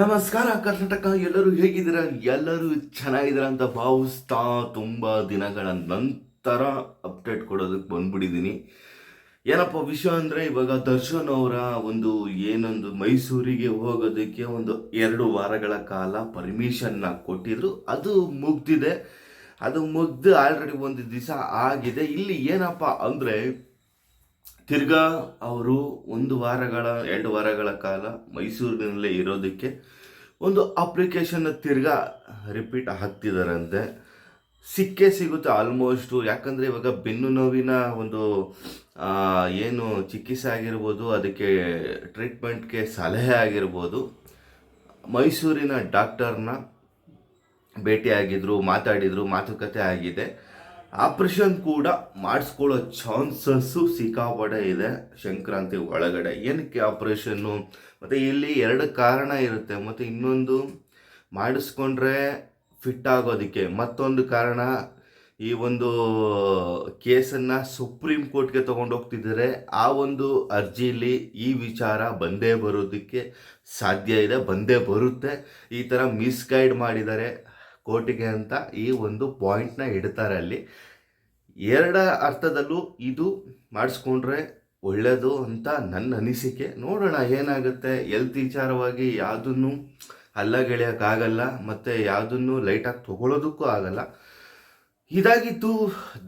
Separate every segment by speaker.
Speaker 1: ನಮಸ್ಕಾರ, ಕರ್ನಾಟಕ. ಎಲ್ಲರೂ ಹೇಗಿದ್ದೀರಾ? ಎಲ್ಲರೂ ಚೆನ್ನಾಗಿದ್ದೀರಾ ಅಂತ ಭಾವಿಸ್ತಾ ತುಂಬ ದಿನಗಳ ನಂತರ ಅಪ್ಡೇಟ್ ಕೊಡೋದಕ್ಕೆ ಬಂದ್ಬಿಟ್ಟಿದ್ದೀನಿ. ಏನಪ್ಪ ವಿಷಯ ಅಂದರೆ, ಇವಾಗ ದರ್ಶನ್ ಅವರ ಒಂದು ಏನೊಂದು ಮೈಸೂರಿಗೆ ಹೋಗೋದಕ್ಕೆ ಒಂದು ಎರಡು ವಾರಗಳ ಕಾಲ ಪರ್ಮಿಷನ್ನ ಕೊಟ್ಟಿದ್ರು. ಅದು ಮುಗ್ದಿದೆ. ಅದು ಮುಗ್ದು ಆಲ್ರೆಡಿ ಒಂದು ದಿವಸ ಆಗಿದೆ. ಇಲ್ಲಿ ಏನಪ್ಪ ಅಂದರೆ ತಿರ್ಗಾ ಅವರು ಒಂದು ವಾರಗಳ, ಎರಡು ವಾರಗಳ ಕಾಲ ಮೈಸೂರಿನಲ್ಲೇ ಇರೋದಕ್ಕೆ ಒಂದು ಅಪ್ಲಿಕೇಶನ್ ತಿರ್ಗಾ ರಿಪೀಟ್ ಹಾಕ್ತಿದ್ದಾರಂತೆ ಸಿಕ್ಕೇ ಸಿಗುತ್ತೆ ಆಲ್ಮೋಸ್ಟು ಯಾಕಂದರೆ ಇವಾಗ ಬೆನ್ನು ನೋವಿನ ಒಂದು ಏನು ಚಿಕಿತ್ಸೆ ಆಗಿರ್ಬೋದು, ಅದಕ್ಕೆ ಟ್ರೀಟ್ಮೆಂಟ್ಗೆ ಸಲಹೆ ಆಗಿರ್ಬೋದು. ಮೈಸೂರಿನ ಡಾಕ್ಟರ್ನ ಭೇಟಿಯಾಗಿದ್ರು, ಮಾತಾಡಿದರು, ಮಾತುಕತೆ ಆಗಿದೆ. ಆಪರೇಷನ್ ಕೂಡ ಮಾಡಿಸ್ಕೊಳ್ಳೋ ಚಾನ್ಸಸ್ಸು ಸಿಕ್ಕಾಪಟ್ಟೆ ಇದೆ ಸಂಕ್ರಾಂತಿ ಒಳಗಡೆ. ಏನಕ್ಕೆ ಆಪ್ರೇಷನ್ನು? ಮತ್ತು ಇಲ್ಲಿ ಎರಡು ಕಾರಣ ಇರುತ್ತೆ. ಮತ್ತು ಇನ್ನೊಂದು ಮಾಡಿಸ್ಕೊಂಡ್ರೆ ಫಿಟ್ ಆಗೋದಕ್ಕೆ. ಮತ್ತೊಂದು ಕಾರಣ, ಈ ಒಂದು ಕೇಸನ್ನು ಸುಪ್ರೀಂ ಕೋರ್ಟ್ಗೆ ಹೋಗ್ತಿದ್ದಾರೆ. ಆ ಒಂದು ಅರ್ಜಿಯಲ್ಲಿ ಈ ವಿಚಾರ ಬಂದೇ ಬರೋದಕ್ಕೆ ಸಾಧ್ಯ ಇದೆ, ಬಂದೇ ಬರುತ್ತೆ. ಈ ಥರ ಮಿಸ್ಗೈಡ್ ಮಾಡಿದ್ದಾರೆ. ಕೋರ್ಟಿಗೆ ಅಂತ ಈ ಒಂದು ಪಾಯಿಂಟ್ನ ಇಡ್ತಾರೆ ಅಲ್ಲಿ. ಎರಡ ಅರ್ಥದಲ್ಲೂ ಇದು ಮಾಡಿಸ್ಕೊಂಡ್ರೆ ಒಳ್ಳೆಯದು ಅಂತ ನನ್ನ ಅನಿಸಿಕೆ. ನೋಡೋಣ ಏನಾಗುತ್ತೆ. ಎಲ್ತ್ ವಿಚಾರವಾಗಿ ಯಾವುದನ್ನು ಅಲ್ಲಗೆಳೆಯೋಕ್ಕಾಗಲ್ಲ ಮತ್ತು ಯಾವುದನ್ನು ಲೈಟಾಗಿ ತಗೊಳ್ಳೋದಕ್ಕೂ ಆಗಲ್ಲ. ಇದಾಗಿತ್ತು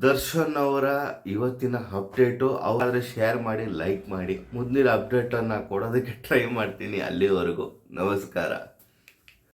Speaker 1: ದರ್ಶನ್ ಅವರ ಇವತ್ತಿನ ಅಪ್ಡೇಟು ಅವರಾದರೆ ಶೇರ್ ಮಾಡಿ ಲೈಕ್ ಮಾಡಿ. ಮುಂದಿನ ಅಪ್ಡೇಟನ್ನು ಕೊಡೋದಕ್ಕೆ ಟ್ರೈ ಮಾಡ್ತೀನಿ ಅಲ್ಲಿವರೆಗೂ. ನಮಸ್ಕಾರ.